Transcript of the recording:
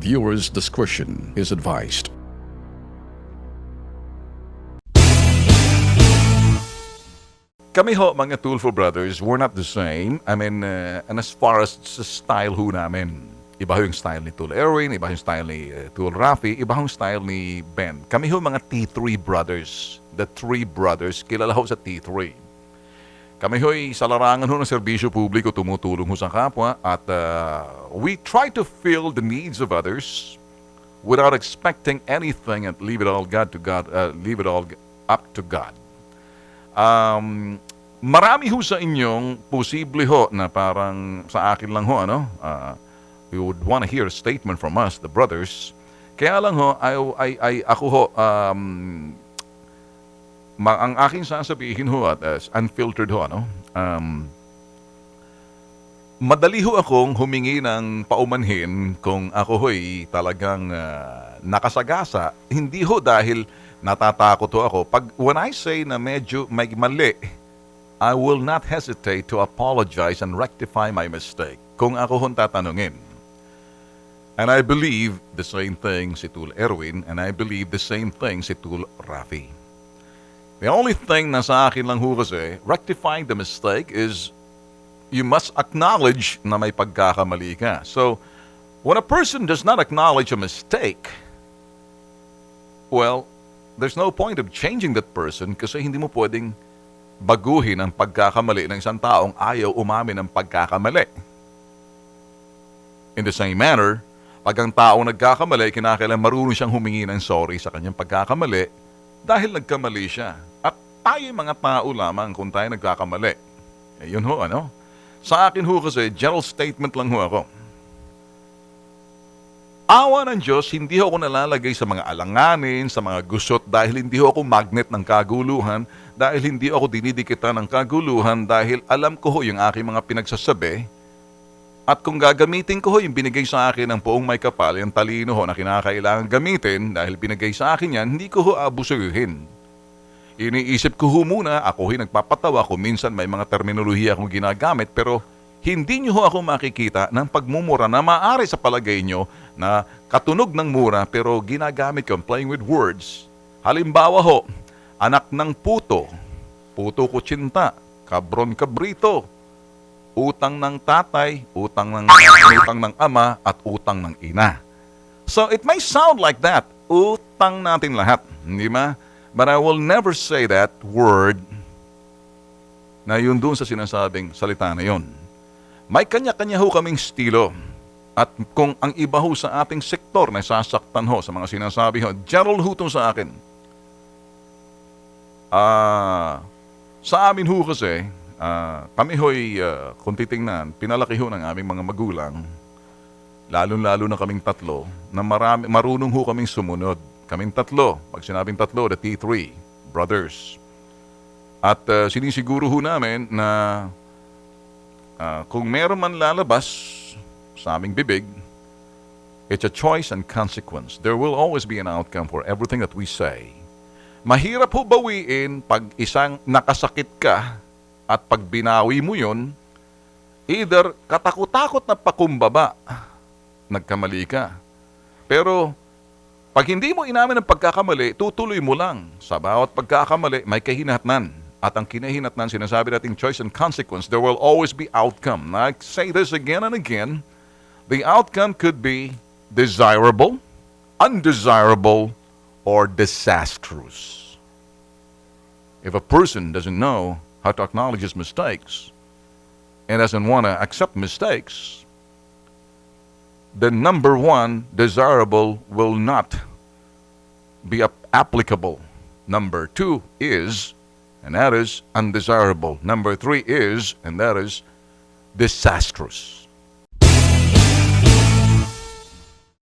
Viewers' discretion is advised. Kami ho, mga Tulfo Brothers, we're not the same. I mean, uh, and as far as sa style ho namin, iba ho yung style ni Tul Erwin, iba yung style ni uh, Tul Rafi, iba yung style ni Ben. Kami ho mga T3 Brothers. The Three Brothers, kilala ho sa T3. Kami ho'y sa larangan ho ng serbisyo publiko tumutulong ho sa kapwa at uh, we try to fill the needs of others without expecting anything and leave it all God to God, uh, leave it all up to God. Um, marami ho sa inyong posible ho na parang sa akin lang ho ano, uh, we would want to hear a statement from us, the brothers. Kaya lang ho, ay, ay, ay ako ho, um, ma- ang aking sasabihin ho at as unfiltered ho ano, um, madali ho akong humingi ng paumanhin kung ako ho'y talagang ah, nakasagasa. Hindi ho dahil natatakot ho ako. Pag, when I say na medyo may mali, I will not hesitate to apologize and rectify my mistake kung ako hong tatanungin. And I believe the same thing si Tul Erwin and I believe the same thing si Tul Rafi. The only thing na sa akin lang ho kasi, rectifying the mistake is you must acknowledge na may pagkakamali ka. So, when a person does not acknowledge a mistake, well, there's no point of changing that person kasi hindi mo pwedeng baguhin ang pagkakamali ng isang taong ayaw umamin ng pagkakamali. In the same manner, pag ang taong nagkakamali, kinakailangan marunong siyang humingi ng sorry sa kanyang pagkakamali dahil nagkamali siya. Tayo mga tao lamang kung tayo nagkakamali. Eh, yun ho, ano? Sa akin ho kasi, general statement lang ho ako. Awa ng Diyos, hindi ho ako nalalagay sa mga alanganin, sa mga gusot dahil hindi ho ako magnet ng kaguluhan, dahil hindi ako dinidikitan ng kaguluhan, dahil alam ko ho yung aking mga pinagsasabi, at kung gagamitin ko ho yung binigay sa akin ng poong may kapal, yung talino ho na kinakailangan gamitin dahil binigay sa akin yan, hindi ko ho abusuhin. Iniisip ko ho muna, ako ho'y nagpapatawa kung minsan may mga terminolohiya akong ginagamit pero hindi nyo ho ako makikita ng pagmumura na maaari sa palagay nyo na katunog ng mura pero ginagamit ko, playing with words. Halimbawa ho, anak ng puto, puto kutsinta, kabron kabrito, utang ng tatay, utang ng, utang ng ama, at utang ng ina. So it may sound like that. Utang natin lahat. Hindi ba? But I will never say that word na yun doon sa sinasabing salita na yun. May kanya-kanya ho kaming estilo. At kung ang iba ho sa ating sektor na sasaktan ho sa mga sinasabi ho, general ho sa akin. Ah, sa amin ho kasi, ah, kami ho'y, ah, kung titingnan, pinalaki ho ng aming mga magulang, lalo-lalo na kaming tatlo, na marami, marunong ho kaming sumunod. Kaming tatlo, pag sinabing tatlo, the T3, brothers. At ah, sinisiguro ho namin na ah, kung meron man lalabas sa aming bibig, it's a choice and consequence. There will always be an outcome for everything that we say. Mahirap ho bawiin pag isang nakasakit ka at pag binawi mo yun, either katakot-takot na pakumbaba, nagkamali ka. Pero pag hindi mo inamin ang pagkakamali, tutuloy mo lang. Sa bawat pagkakamali, may kahinatnan. At ang kinahinatnan, sinasabi nating choice and consequence, there will always be outcome. I say this again and again. The outcome could be desirable, undesirable, or disastrous. If a person doesn't know how to acknowledge his mistakes and doesn't want to accept mistakes, the number one desirable will not be ap- applicable. Number two is, and that is undesirable. Number three is, and that is disastrous.